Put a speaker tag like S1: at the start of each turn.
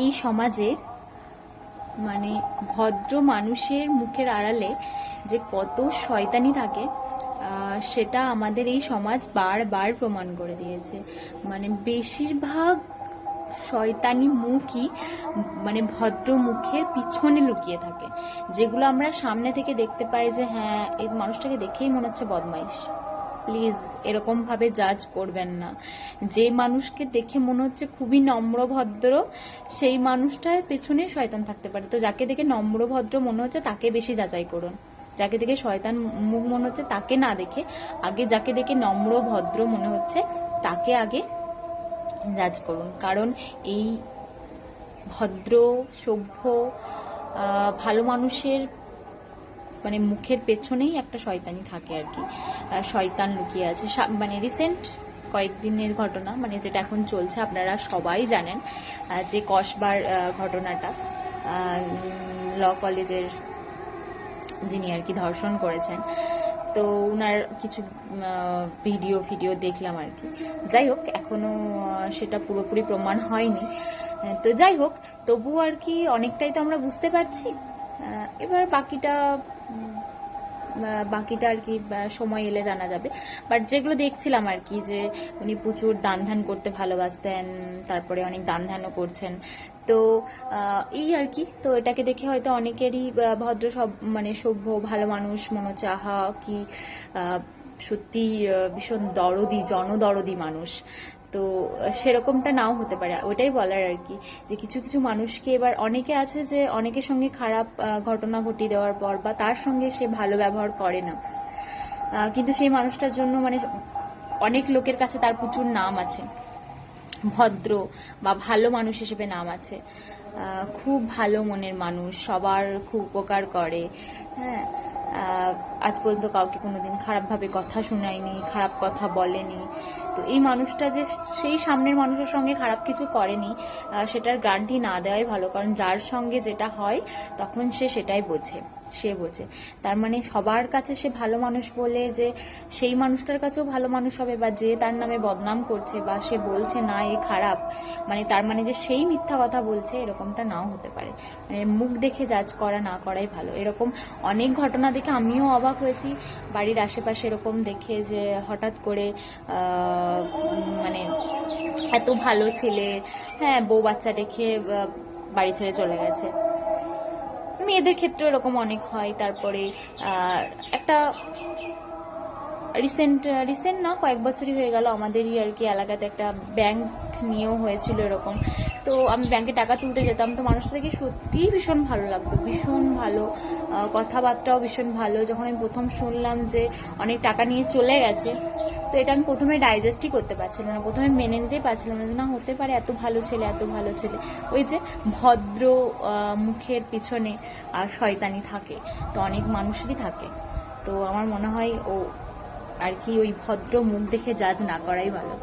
S1: এই সমাজে মানে ভদ্র মানুষের মুখের আড়ালে যে কত শয়তানি থাকে সেটা আমাদের এই সমাজ বারবার প্রমাণ করে দিয়েছে। মানে বেশিরভাগ শয়তানি মুখই মানে ভদ্র মুখের পিছনে লুকিয়ে থাকে। যেগুলো আমরা সামনে থেকে দেখতে পাই যে হ্যাঁ এই মানুষটাকে দেখেই মনে হচ্ছে বদমাইশ। প্লিজ এরকম ভাবে জাজ করবেন না। যে মানুষকে দেখে মনে হচ্ছে খুবই নম্র ভদ্র সেই মানুষটার পেছনে শয়তান থাকতে পারে। তো যাকে দেখে নম্র ভদ্র মনে হচ্ছে, তাকে বেশি যাচাই করুন। যাকে দেখে শয়তান মুখ মনে হচ্ছে, তাকে না দেখে, আগে যাকে দেখে নম্র ভদ্র মনে হচ্ছে, তাকে আগে জাজ করুন। কারণ এই ভদ্র, সভ্য ভালো মানুষের মানে মুখের পেছনেই একটা শয়তানি থাকে আর কি। শয়তান লুকিয়ে আছে। মানে রিসেন্ট কয়েকদিনের ঘটনা মানে যেটা এখন চলছে, আপনারা সবাই জানেন যে কসবার ঘটনাটা ল কলেজের যিনি আর কি ধর্ষণ করেছেন, তো উনার কিছু ভিডিও ভিডিও দেখলাম আর কি। যাই হোক, এখনও সেটা পুরোপুরি প্রমাণ হয়নি। তো যাই হোক, তবু আর কি অনেকটাই তো আমরা বুঝতে পারছি। এবার বাকিটা বাকিটা আর কি সময় এলে জানা যাবে। বাট যেগুলো দেখছিলাম আর কি, যে উনি প্রচুর দান ধ্যান করতে ভালোবাসতেন, তারপরে অনেক দান ধ্যানও করছেন। তো এই আর কি। তো এটাকে দেখে হয়তো অনেকেরই ভদ্র সব মানে সভ্য, ভালো মানুষ মনে হচ্ছে আহা কি সত্যি ভীষণ দরদি, জনদরদি মানুষ। তো সেরকমটা নাও হতে পারে। ওইটাই বলার আর কি, যে কিছু কিছু মানুষকে এবার অনেকে আছে যে অনেকের সঙ্গে খারাপ ঘটনা ঘটিয়ে দেওয়ার পর বা তার সঙ্গে সে ভালো ব্যবহার করে না। কিন্তু সেই মানুষটার জন্য মানে অনেক লোকের কাছে তার প্রচুর নাম আছে। ভদ্র বা ভালো মানুষ হিসেবে নাম আছে। খুব ভালো মনের মানুষ, সবার খুব উপকার করে। হ্যাঁ আজ পর্যন্ত কাউকে কোনোদিন খারাপভাবে কথা শোনায়নি, খারাপ কথা বলেনি। তো এই মানুষটা যে সেই সামনের মানুষের সঙ্গে খারাপ কিছু করেনি সেটার গ্যারান্টি না দেওয়াই ভালো, কারণ যার সঙ্গে যেটা হয়, তখন সে সেটাই বোঝে, সে বোঝে। তার মানে সবার কাছে সে ভালো মানুষ বলে যে সেই মানুষটার কাছেও ভালো মানুষ হবে, বা যে তার নামে বদনাম করছে, বা সে বলছে, না, এ খারাপ। মানে তার মানে যে সেই মিথ্যা কথা বলছে, এরকমটা নাও হতে পারে। মানে মুখ দেখে জাজ করা না করাই ভালো। এরকম অনেক ঘটনা দেখে আমিও অবাক হয়েছি। বাড়ির আশেপাশে এরকম দেখে যে হঠাৎ করে মানে এত ভালো ছেলে হ্যাঁ বউ বাচ্চা রেখে বাড়ি ছেড়ে চলে গেছে। মেয়েদের ক্ষেত্রে এরকম অনেক হয়। তারপরে একটা রিসেন্ট রিসেন্ট না, কয়েক বছরই হয়ে গেল আমাদেরই আর কি এলাকাতে একটা ব্যাংক নিয়েও হয়েছিল এরকম। তো আমি ব্যাংকে টাকা তুলতে যেতাম, তো মানুষটাকে সত্যিই ভীষণ ভালো লাগতো, ভীষণ ভালো। কথাবার্তাও ভীষণ ভালো। যখন আমি প্রথম শুনলাম যে অনেক টাকা নিয়ে চলে গেছে, তো এটা আমি প্রথমে ডাইজেস্টই করতে পারছিলাম না। প্রথমে মেনে নিতেই পারছিলাম না না, হতে পারে এত ভালো ছেলে, এত ভালো ছেলে। ওই যে ভদ্র মুখের পিছনে শয়তানি থাকে, তো অনেক মানুষেরই থাকে। তো আমার মনে হয় ও আর কি ওই ভদ্র মুখ দেখে জাজ না করাই ভালো।